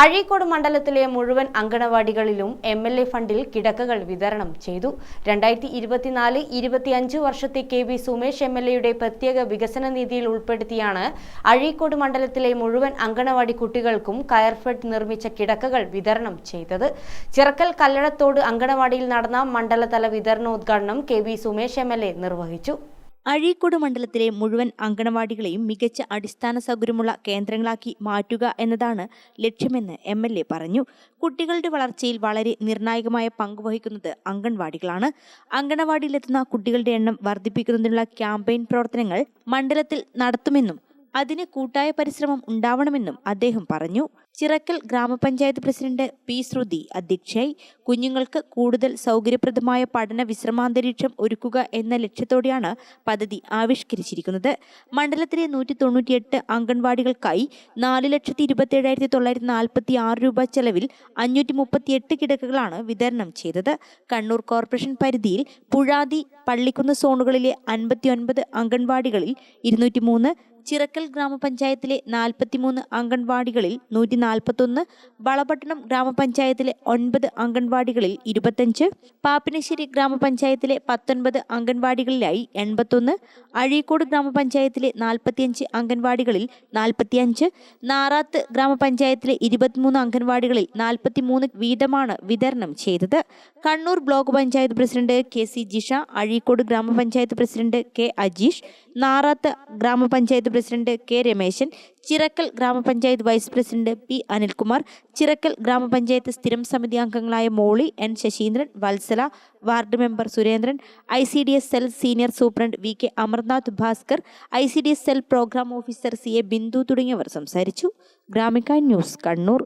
അഴീക്കോട് മണ്ഡലത്തിലെ മുഴുവൻ അങ്കണവാടികളിലും M L A ഫണ്ടിൽ കിടക്കകൾ വിതരണം ചെയ്തു. രണ്ടായിരത്തി ഇരുപത്തിനാല് ഇരുപത്തിയഞ്ച് വർഷത്തെ K V Sumesh M L എയുടെ പ്രത്യേക വികസന നിധിയിൽ ഉൾപ്പെടുത്തിയാണ് അഴീക്കോട് മണ്ഡലത്തിലെ മുഴുവൻ അങ്കണവാടി കുട്ടികൾക്കും കയർഫെഡ് നിർമ്മിച്ച കിടക്കകൾ വിതരണം ചെയ്തത്. ചിറക്കൽ കല്ലടത്തോട് അങ്കണവാടിയിൽ നടന്ന മണ്ഡലതല വിതരണോദ്ഘാടനം കെ വി സുമേഷ് എം നിർവഹിച്ചു. അഴീക്കോട് മണ്ഡലത്തിലെ മുഴുവൻ അങ്കണവാടികളെയും മികച്ച അടിസ്ഥാന സൗകര്യമുള്ള കേന്ദ്രങ്ങളാക്കി മാറ്റുക എന്നതാണ് ലക്ഷ്യമെന്ന് എം എൽ എ പറഞ്ഞു. കുട്ടികളുടെ വളർച്ചയിൽ വളരെ നിർണായകമായ പങ്ക് വഹിക്കുന്നത് അംഗൻവാടികളാണ്. അങ്കണവാടിയിലെത്തുന്ന കുട്ടികളുടെ എണ്ണം വർദ്ധിപ്പിക്കുന്നതിനുള്ള ക്യാമ്പയിൻ പ്രവർത്തനങ്ങൾ മണ്ഡലത്തിൽ നടത്തുമെന്നും അതിന് കൂട്ടായ പരിശ്രമം ഉണ്ടാവണമെന്നും അദ്ദേഹം പറഞ്ഞു. ചിറക്കൽ ഗ്രാമപഞ്ചായത്ത് പ്രസിഡന്റ് പി. ശ്രുതി അധ്യക്ഷയായി കുഞ്ഞുങ്ങൾക്ക് കൂടുതൽ സൗകര്യപ്രദമായ പഠന വിശ്രമാന്തരീക്ഷം ഒരുക്കുക എന്ന ലക്ഷ്യത്തോടെയാണ് പദ്ധതി ആവിഷ്കരിച്ചിരിക്കുന്നത്. മണ്ഡലത്തിലെ നൂറ്റി തൊണ്ണൂറ്റിയെട്ട് അംഗൻവാടികൾക്കായി നാല് ലക്ഷത്തി ഇരുപത്തി ഏഴായിരത്തി തൊള്ളായിരത്തി നാൽപ്പത്തി ആറ് രൂപ ചെലവിൽ അഞ്ഞൂറ്റി മുപ്പത്തിയെട്ട് കിടക്കകളാണ് വിതരണം ചെയ്തത്. കണ്ണൂർ കോർപ്പറേഷൻ പരിധിയിൽ പുഴാതി പള്ളിക്കുന്ന് സോണുകളിലെ അൻപത്തിയൊൻപത് അംഗൻവാടികളിൽ ഇരുന്നൂറ്റി മൂന്ന് ചിറക്കൽ ഗ്രാമപഞ്ചായത്തിലെ നാൽപ്പത്തിമൂന്ന് അംഗൻവാടികളിൽ നൂറ്റി നാൽപ്പത്തൊന്ന് വളപട്ടണം ഗ്രാമപഞ്ചായത്തിലെ ഒൻപത് അംഗൻവാടികളിൽ ഇരുപത്തഞ്ച് പാപ്പിനശ്ശേരി ഗ്രാമപഞ്ചായത്തിലെ പത്തൊൻപത് അംഗൻവാടികളിലായി എൺപത്തൊന്ന് അഴീക്കോട് ഗ്രാമപഞ്ചായത്തിലെ നാൽപ്പത്തിയഞ്ച് അംഗൻവാടികളിൽ നാൽപ്പത്തിയഞ്ച് നാറാത്ത് ഗ്രാമപഞ്ചായത്തിലെ ഇരുപത്തിമൂന്ന് അംഗൻവാടികളിൽ നാൽപ്പത്തിമൂന്ന് വീതമാണ് വിതരണം ചെയ്തത്. Kannur block panchayat president K C Jisha Azhikode ഗ്രാമപഞ്ചായത്ത് പ്രസിഡന്റ് കെ അജീഷ് നാറാത്ത് ഗ്രാമപഞ്ചായത്ത് പ്രസിഡന്റ് കെ രമേശൻ ചിറക്കൽ ഗ്രാമപഞ്ചായത്ത് vice president P Anilkumar Chirakkal ഗ്രാമപഞ്ചായത്ത് സ്ഥിരം സമിതി അംഗങ്ങളായ Molly N Sasheendran Vatsala ward member Surendran I C D S cell senior superintendent V K Amarnath Bhaskar I C D S cell programme officer C A Bindu തുടങ്ങിയവർ സംസാരിച്ചു. Gramika news Kannur.